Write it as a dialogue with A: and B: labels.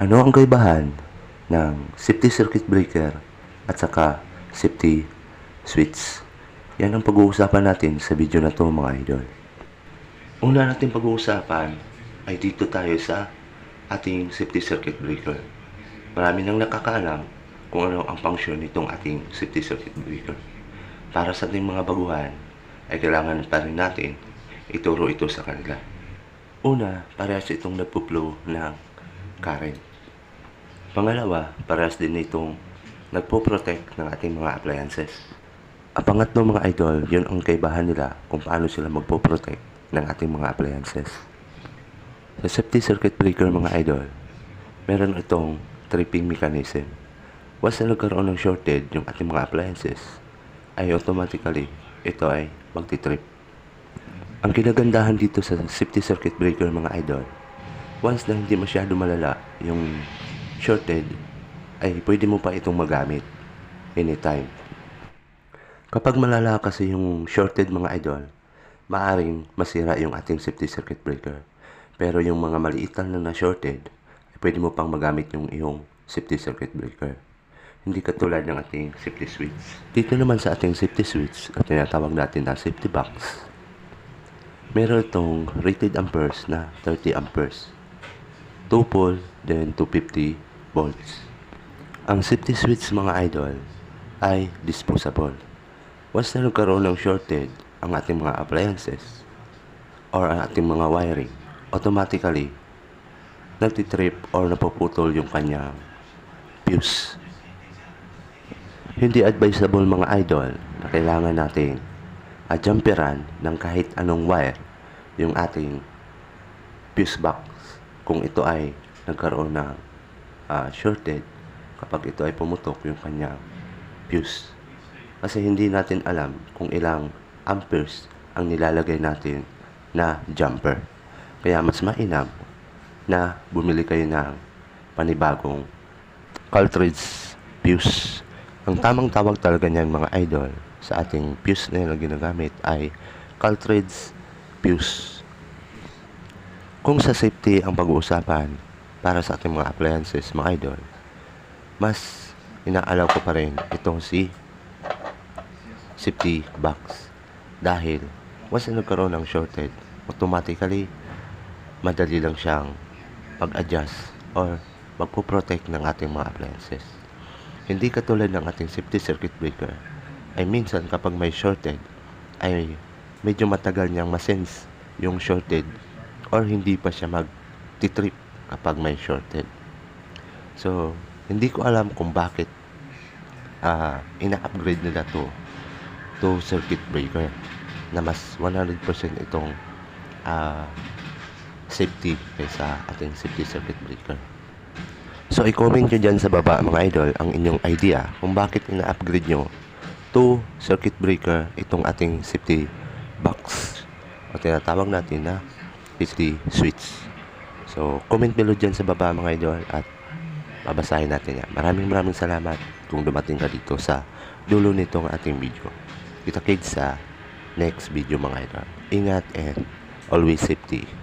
A: Ano ang kaibahan ng safety circuit breaker at saka safety switch? Yan ang pag-uusapan natin sa video na to mga idol. Una natin pag-uusapan ay dito tayo sa ating safety circuit breaker. Marami nang nakakaalam kung ano ang function nitong ating safety circuit breaker. Para sa ating mga baguhan ay kailangan pa rin natin ituro ito sa kanila. Una, parehas itong nagpo-flow ng current. Pangalawa, parehas din itong nagpo-protect ng ating mga appliances. Ang pangatlo mga idol, yun ang kaibahan nila kung paano sila magpo-protect ng ating mga appliances. Sa safety circuit breaker mga idol, meron itong tripping mechanism. Once na nagkaroon ng shorted yung ating mga appliances, ay automatically ito ay magti-trip. Ang kinagandahan dito sa safety circuit breaker mga idol, once na hindi masyado malala yung shorted, ay pwede mo pa itong magamit anytime. Kapag malala kasi yung shorted mga idol, maaring masira yung ating safety circuit breaker. Pero yung mga maliit lang na na-shorted, ay pwede mo pang magamit yung iyong safety circuit breaker. Hindi katulad ng ating safety switch. Dito naman sa ating safety switch, at tinatawag natin na safety box, meron itong rated amperes na 30 amperes. 2 pole, then 250 volts. Ang safety switch mga idol ay disposable. Once na nagkaroon ng shorted ang ating mga appliances or ang ating mga wiring, automatically nagtitrip or napuputol yung kanyang fuse. Hindi advisable mga idol na kailangan natin adjumperan ng kahit anong wire yung ating fuse box kung ito ay nagkaroon ng ah, shorted kapag ito ay pumutok yung kanyang fuse. Kasi hindi natin alam kung ilang amperes ang nilalagay natin na jumper. Kaya mas mainam na bumili kayo ng panibagong cartridge fuse. Ang tamang tawag talaga niyan mga idol sa ating fuse na ginagamit ay cartridge fuse. Kung sa safety ang pag-uusapan para sa ating mga appliances mga idol, mas inaalaw ko pa rin itong si safety box. Dahil once na nagkaroon ng shorted, automatically madali lang siyang mag-adjust or magpo-protect ng ating mga appliances. Hindi katulad ng ating safety circuit breaker ay minsan kapag may shorted ay medyo matagal niyang masense yung shorted or hindi pa siya mag-trip kapag may shorted. So, hindi ko alam kung bakit ah ina-upgrade nila to to circuit breaker na mas 100% itong ah safety kaysa ating safety circuit breaker. So, i-comment nyo dyan sa baba mga idol ang inyong idea kung bakit ina-upgrade nyo to circuit breaker itong ating safety box o tinatawag natin na safety switch. So, comment below dyan sa baba mga idol at babasahin natin yan. Maraming maraming salamat kung dumating ka dito sa dulo nitong ating video. Kita kits sa next video mga idol. Ingat and always safety.